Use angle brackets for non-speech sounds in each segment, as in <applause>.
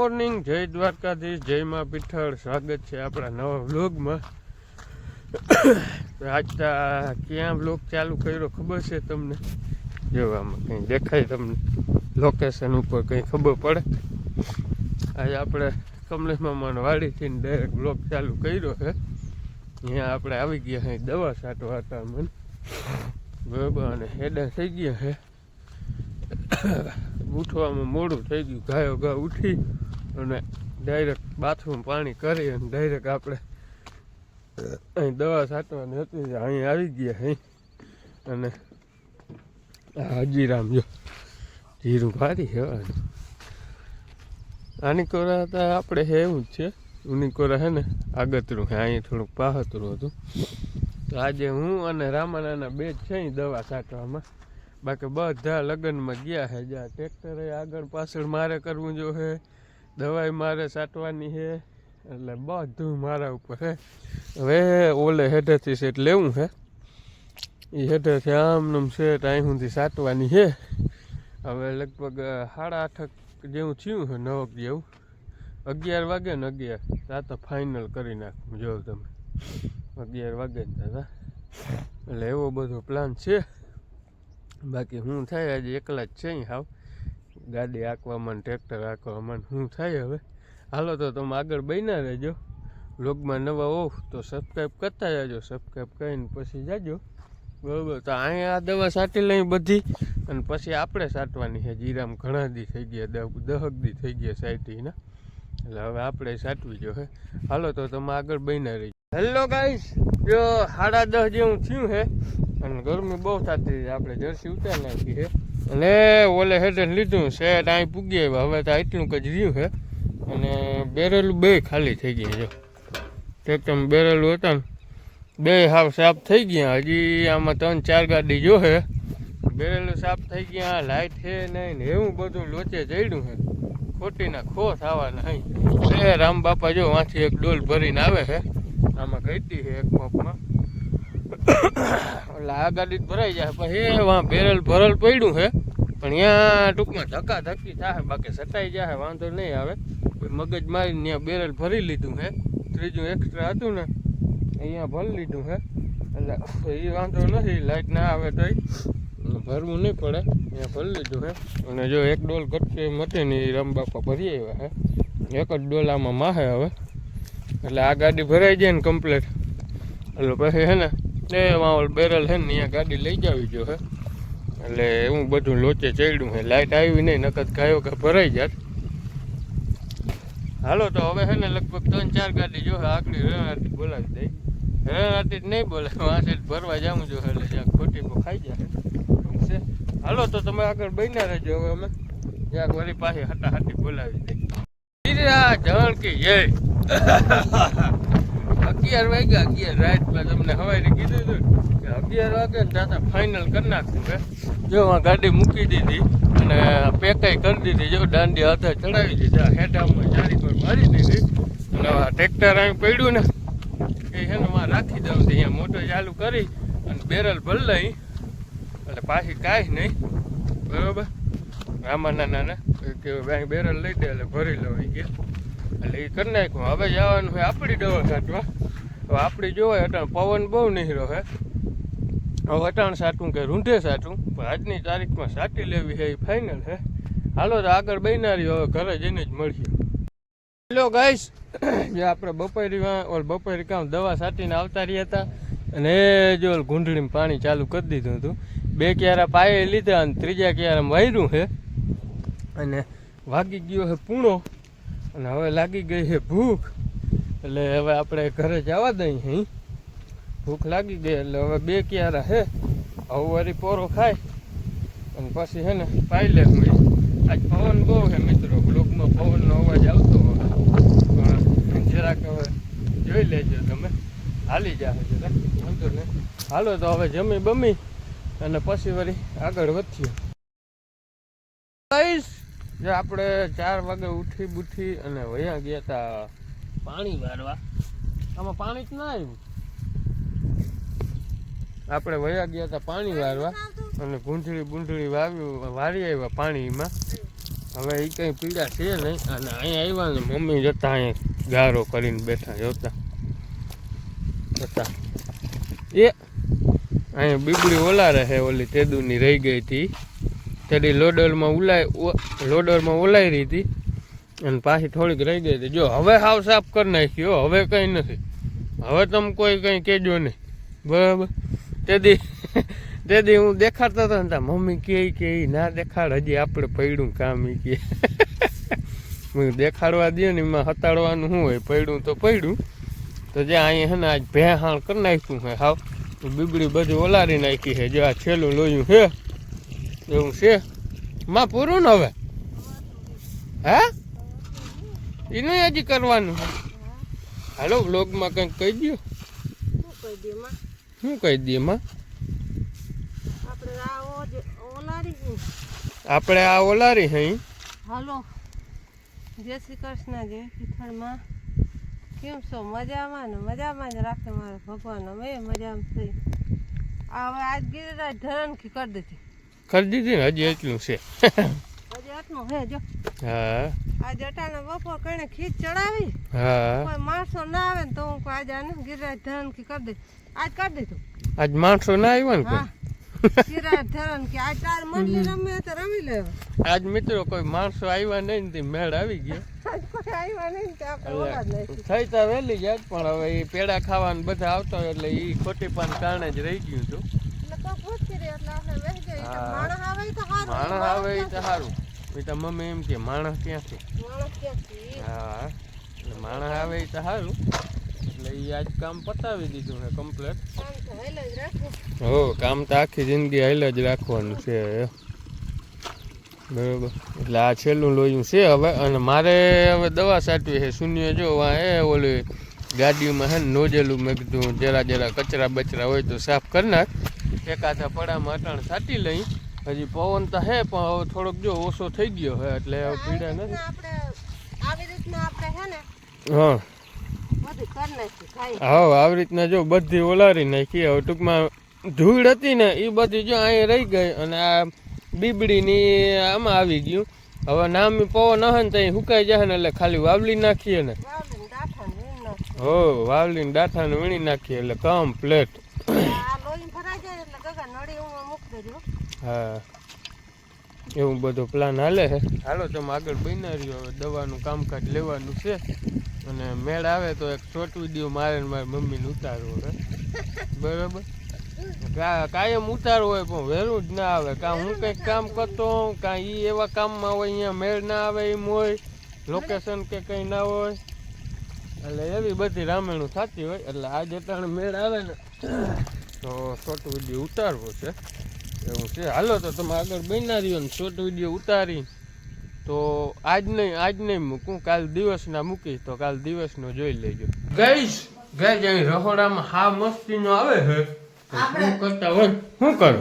Morning. જય દ્વારકાધીશ. જય માં પીઠળ. સ્વાગત છે આપણા નવા વ્લોગમાં. આજ ક્યાં વ્લોગ ચાલુ કર્યો ખબર છે તમને? જોવામાં કંઈ દેખાય તમને? લોકેશન ઉપર કંઈ ખબર પડે? આજે આપણે કમલેશ મામાનો વાડીથી ડાયરેક્ટ વ્લોગ ચાલુ કર્યો છે. અહીંયા આપણે આવી ગયા છે દવા છાંટવા હતા મને બરાબર અને હેડા થઈ ગયા છે. ઉઠવામાં મોડું થઈ ગયું. ગાયો ગા ઉઠી. અને ડાયરેક્ટ બાથરૂમ પાણી કરી અને ડાયરેક્ટ આપણે અહીં દવા છાંટવાની હતી અહીં આવી ગયા અહીં અને હજીરામ જો જીરું ભારી છે આની કોરા હતા આપણે હે એવું જ છે. ઉની કોરા હે ને આગતરું હે અહીંયા થોડુંક પાહતરું હતું. તો આજે હું અને રામાનાના બે છે અહીં દવા છાંટવામાં. બાકી બધા લગ્નમાં ગયા છે જ્યાં ટ્રેક્ટરે આગળ પાછળ મારે કરવું જો છે દવાઈ મારે સાટવાની છે, એટલે બધું મારા ઉપર હે. હવે ઓલે હેઠેથી સેટ લેવું હે. એ હેઠેથી આમ નામ સેટ અહીં સુધી સાટવાની છે. હવે લગભગ સાડા આઠક જેવું થયું છે નવક જેવું. અગિયાર વાગે ને અગિયાર. તા તો ફાઇનલ કરી નાખું, જો તમે. અગિયાર વાગે ને દાદા એટલે એવો બધો પ્લાન છે. બાકી હું થાય, આજે એકલા જ છે હાવ. ગાડી હાંકવામાં ટ્રેક્ટર હાંકવામાં શું થાય હવે? હાલો તો તમે આગળ બન્યા રહેજો. બ્લોગમાં નવા હોવ તો સબસ્ક્રાઈબ કરતા જાજો સબસ્ક્રાઈબ કરીને પછી જાજો. બરાબર? તો અહીંયા આ દવા સાટી લઈ બધી અને પછી આપણે સાટવાની છે. જીરામ ઘણા દી થઈ ગયા, દહ દહક દી થઈ ગયા સાઈટીના એટલે હવે આપણે સાટવી જો હે. હાલો તો તમે આગળ બન્યા રહી હેલો ગાઈસ જો સાડા દસ જેવું થયું છે અને ગરમી બહુ થતી આપણે જર્સી ઉતારી નાખી છે. અને ઓલે હેઠે લીધું, શેઠ અહીં પૂગી આવ્યા. હવે તો એટલું જ રહ્યું છે. અને બેરેલું બે ખાલી થઈ ગયા જો એકદમ બેરેલું હતા ને, બે હાવ સાફ થઈ ગયા. હજી આમાં ત્રણ, ચાર ગાડી જો છે. બેરેલું સાફ થઈ ગયા લાઇટ છે નહીં ને એવું બધું લોચે ચડ્યું છે. ખોટીના ખો થવાના અહીં એ રામ બાપા જો, વાંચી એક ડોલ ભરીને આવે છે. આમાં ઘટી છે એક મપમાં? એટલે આ ગાડી ભરાઈ જાય. પછી વાં બેરલ ભરલ પડ્યું છે પણ ત્યાં ટૂંકમાં ધક્કા ધક્કી થાય. બાકી સટાઈ જાય, વાંધો નહીં આવે. મગજ મારીને ત્યાં બેરલ ભરી લીધું છે ત્રીજું એક્સ્ટ્રા હતું ને, અહીંયા ભરી લીધું છે એટલે એ વાંધો નથી લાઇટ ના આવે તોય. ભરવું નહીં પડે. અહીંયા ભરી લીધું છે અને જો એક ડોલ ઘટશે મટે ને એ રામબાપા ભરી આવ્યા છે એક જ ડોલામાં માહે હવે. એટલે આ ગાડી ભરાઈ જાય ને કમ્પ્લેટ એટલે પછી હે ને એ માહોલ બેરલ છે ને, અહીંયા ગાડી લઈ જાવી જો હે. એટલે એવું બધું લોચે ચડ્યું છે લાઇટ આવી નહીં નકદ ગાયો કે ભરાઈ જાત. હાલો, તો હવે છે ને, લગભગ ત્રણ ચાર ગાડી જો આકડી રેણાથી બોલાવી દઈ રેણાથી જ નહીં બોલે વાંસે ભરવા જાઉં જો એટલે જ્યાં ખોટી ખાઈ જાય હાલો, તો તમે આગળ બન્યા રહેજો હવે અમે. જ્યાં વળી પાસે હટા હાટી બોલાવી દઈ જણ કે જય અગિયાર વાગ્યા અગિયાર રાતમાં તમને હવાઈ કીધું હતું કે અગિયાર વાગે ને દાદા ફાઇનલ કરી નાખશું કે જો આ ગાડી મૂકી દીધી અને પેકાઈ કરી દીધી, જો દાંડી હાથે ચડાવી દીધા, હેઠામાં ચારી પર મારી દીધી. અને આ ટ્રેક્ટર અહીં પડ્યું ને, એ છે ને રાખી દઉં છું, અહીંયા મોટર ચાલુ કરી અને બેરલ ભરી લઈ એટલે પાછી કાંઈ નહીં, બરોબર? આમાં નાના ને કે બેરલ લઈ દે, એટલે ભરી લઉં એ કે. એટલે એ કરી નાખ્યું. હવે જવાનું હોય આપણી દવા છાંટવા હવે આપણી જોવાય અટાણ પવન બહુ નહીં રહે હવે અટાણ સાટું કે રૂંઢે સાટું. પણ આજની તારીખમાં સાટી લેવી છે એ ફાઇનલ છે. હાલો તો આગળ બન્યા હવે ઘરે જઈને જ મળીએ. હેલો ગાઈસ જે આપણે બપોરી ઓલ બપોરી કામ દવા સાટીને આવતા રહ્યા હતા. અને જો ઓલ ઘૂંટડીમાં પાણી ચાલુ કરી દીધું હતું. બે ક્યારા પાયે લીધા અને ત્રીજા ક્યારા વાયરું છે. અને વાગી ગયો છે પૂણો. અને હવે લાગી ગઈ છે ભૂખ. એટલે હવે આપણે ઘરે જવા દઈએ અહીં ભૂખ લાગી ગઈ, એટલે હવે બે ક્યારા આવું વળી પોરો ખાય. અને પછી છે ને પાઈ લે હું આજ પવન બહુ હે મિત્રો બ્લોકમાં પવનનો અવાજ આવતો હોય પણ જરાક હવે જોઈ લેજો તમે. હાલી જા જરાક, વાંધો નહીં. હાલો તો હવે જમી બમી અને પછી વળી આગળ વધીએ. જે આપણે ચાર વાગે ઉઠી બુઠી અને વયા ગયા હતા પાણી વારવા. આમાં પાણી જ ના આવ્યું. આપણે વયા ગયા હતા પાણી વારવા અને ગુંઠળી બુંઠળી વાવ્યું વારી આવ્યા પાણીમાં. હવે એ કંઈ પીડા છે નહીં. અને અહીંયા આવ્યા ને મમ્મી જતા અહીંયા ગારો કરીને બેઠા જોતા. જતા. એ અહીંયા બીબડી ઓલા રહે ઓલી તેદુની રહી ગઈ હતી તેડી લોડરમાં ઉલાય લોડરમાં ઓલાઈ હતી. અને પાછી થોડીક રહી ગઈ હતી. જો, હવે હાવ સાફ કરી નાખ્યો હવે કંઈ નથી. હવે તમે કોઈ કંઈ કહેજો નહીં. બરાબર? તેદી તેદી હું દેખાડતો હતો ને મમ્મી કે કે, ના દેખાડ, હજી આપણે પડ્યું કામ એ કે. હું દેખાડવા દે ને, એમાં હતાડવાનું શું હોય, પડ્યું તો પડ્યું. તો જે અહીંયા હે ને, આજ ભેહાણ કરી નાખ્યું છે હાવ. બીબડી બધું ઓલારી નાખી છે જો આ છેલ્લું લોયું છે એવું છે? માં પૂરું ને હવે? હે? એનું હજી કરવાનું હાલો બ્લોગમાં કંઈક કહી દો શું કહી દઈએ માં? આપણે આ ઓલારી છે. આપણે આ ઓલારી હઈ હાલો. જય શ્રી કૃષ્ણ જય પિથળમાં કેમ છો? મજામાં ને? મજામાં જ રાખે મારે ભગવાન. અમે મજામાં થઈ આ હવે આજ ગિરિરાજ ધરણ કરી દીધી. કરી દીધી ને હજી એટલું છે. હા. આ જટાને બપોર કણે ખીચ ચડાવી. હા. કોઈ માણસો ના આવે ને તો હું આજે આને ગિરિરાજ ધરણ કી કરી દે. આજ કરી દીધું. આજ માણસો ના આવ્યા ને કોઈ? ગિરિરાજ ધરણ કે આજ તાર મંડલી રમે તો રમી લેવા આજ મિત્રો કોઈ માણસો આવ્યા નહીં ને તે મેળ આવી ગયો. તે થઈ તો વહેલી જાય પણ હવે એ પેડા ખાવાનું બધા આવતા એટલે એ ખોટી પાન કારણે જ રહી ગયું હતું એટલે તો પૂછી રહી એટલે આપણે બેસી જઈએ. એટલે હા. માણસ આવે તો હારું. માણસ આવે તો? સારું એ તો મમ્મી એમ કે માણસ ક્યાંથી? માણસ ક્યાંથી? હા. એટલે માણસ આવે તો સારું એટલે એ આજ કામ પતાવી દીધું છે કમ્પ્લેટ. હો કામ તો આખી જિંદગી હાલ જ રાખવાનું છે. બરોબર. એટલે આ છેલ્લું લોયું છે હવે. અને મારે હવે દવા સાટવી છે. શૂન્ય જો એ ઓલી ગાડીમાં હે ને નોજેલું મેં કીધું જરા જરા કચરા બચરા હોય તો સાફ કરી નાખ. એકાદા પડામાં અટાણ સાટી લઈ. હજી પવન તો હે પણ હવે થોડોક જો ઓછો થઈ ગયો હે એટલે હવે પીડા નથી. આવી રીતના આપણે હે ને હા. આવી રીતના જો બધી ઓલારી નાખી હવે ટૂંકમાં ધૂળ હતી ને એ બધી જો અહીં રહી ગઈ અને આ બીબડીની આમાં આવી ગયું. હવે નામી પવન હે ને ત્યાં સુકાઈ જાય ને એટલે ખાલી વાવલી નાખીએ ને. વાવલીને દાંઠાને વીણી નાખીએ. હો વાવલીને ડાઠાને વીણી નાખીએ એટલે કમ્પ્લેટ આ લોહી ભરાઈ જાય એટલે ગગા નળી હું. એવું બધો પ્લાન હાલે છે. હાલો તમે આગળ બની રહ્યો. હવે દવાનું કામકાજ લેવાનું છે. અને મેળ આવે તો એક શોર્ટ વીડિયો મારે મારી મમ્મીને ઉતારવો હવે બરાબર? કા- કાયમ ઉતારવો હોય પણ વહેલું જ ના આવે. કાં હું કંઈક કામ કરતો હોઉં કાં એ એવા કામમાં હોય અહીંયા મેળ ના આવે એમ હોય લોકેશન કે કંઈ ના હોય. એટલે એવી બધી રામાયણું થતી હોય. એટલે આજે ત્રણ મેળ આવે ને તો શોર્ટ વીડિયો ઉતારવો છે. એવું છે. હાલો તો તમે આગળ બન્યા રહ્યો ને શોર્ટ વીડિયો ઉતારી. તો આજ નહીં આજ નહીં મૂકું કાલ દિવસના મૂકીશ તો કાલ દિવસનો જોઈ લેજો. ગઈશ ગઈ અહીં રહોડામાં હા મસ્તીનો આવે છે શું કરતા હોય? શું કરો?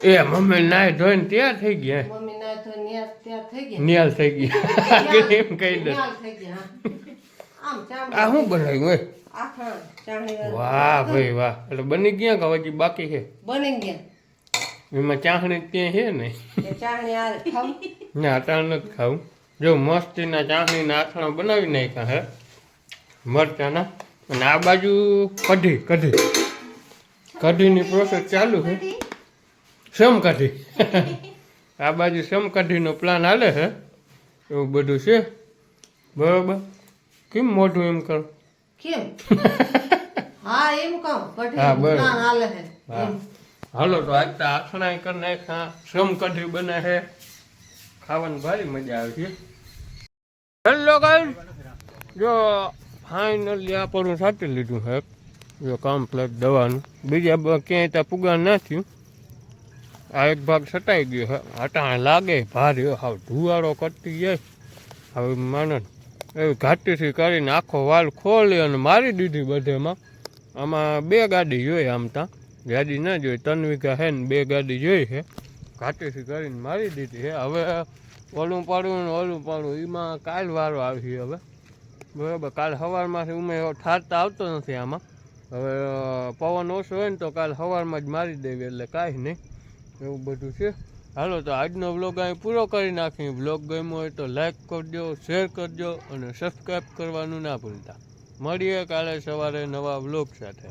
એ મમ્મી નાય ધોઈને તૈયાર થઈ ગયા. મમ્મી નાય તો ન્યા ત્યાં થઈ ગયા. નિયાલ થઈ ગયા. <laughs> એમ કહી દે. ન્યાલ થઈ ગયા આ શું બનાવ્યું હોય વાહ ભાઈ વાહ. એટલે બની ગયા કે હજી બાકી છે? બની ગયા. એમાં ચાહણી ક્યાંય છે ને એ ચાણી ખાવું ના અટાણ નથી ખાવું જો મસ્તીના ચાસણીના આથણા બનાવી નાખ્યા હે મરચાના અને આ બાજુ કઢી કઢી. કઢીની પ્રોસેસ ચાલુ છે સમ કઢી? આ બાજુ સમ કઢીનો પ્લાન હાલે છે એવું બધું છે. બરોબર. કેમ મોઢું એમ કરો? કેમ? હા એમ કહું. હા, કઢી બરાબર. પ્લાન હાલે છે હા. હાલો, તો આજ તો આથણા કરી નાખ્યા. સમ કઢી બને છે. ખાવાની ભારી મજા આવે છે. હેલો ગાઈ જો ફાઇનલી આપણું સાચી લીધું છે. જો કમ્પ્લેટ દવાનું. બીજા ક્યાંય ત્યાં પુગાર ના થયું. આ એક ભાગ સટાઈ ગયો છે. અટાણે લાગે, ભારે. હાવ ધુવાળો કરતી જાય. હવે માને એવી ઘાટીથી કરીને આખો વાલ ખોલી અને મારી દીધી બધેમાં. આમાં બે ગાડી જોઈએ આમ ત્યાં ગાડી ના જોઈ ત્રણ વીઘા છે ને બે ગાડી જોઈ છે ઘાટીથી કરીને મારી દીધી છે હવે ઓલું પાડવું ને ઓલું પાડવું એમાં કાલ વારો આવશે હવે. બરાબર, કાલ સવારમાંથી ઉમે ઠારતા આવતો નથી આમાં. હવે પવન ઓછો હોય ને તો કાલ સવારમાં જ મારી દેવી, એટલે કાંઈ નહીં. એવું બધું છે. હાલો, તો આજનો વ્લોગ અહીં પૂરો કરી નાખી વ્લોગ ગમ્યો હોય તો લાઈક કરજો, શેર કરજો અને સબસ્ક્રાઈબ કરવાનું ના ભૂલતા. મળીએ કાલે સવારે નવા વ્લોગ સાથે.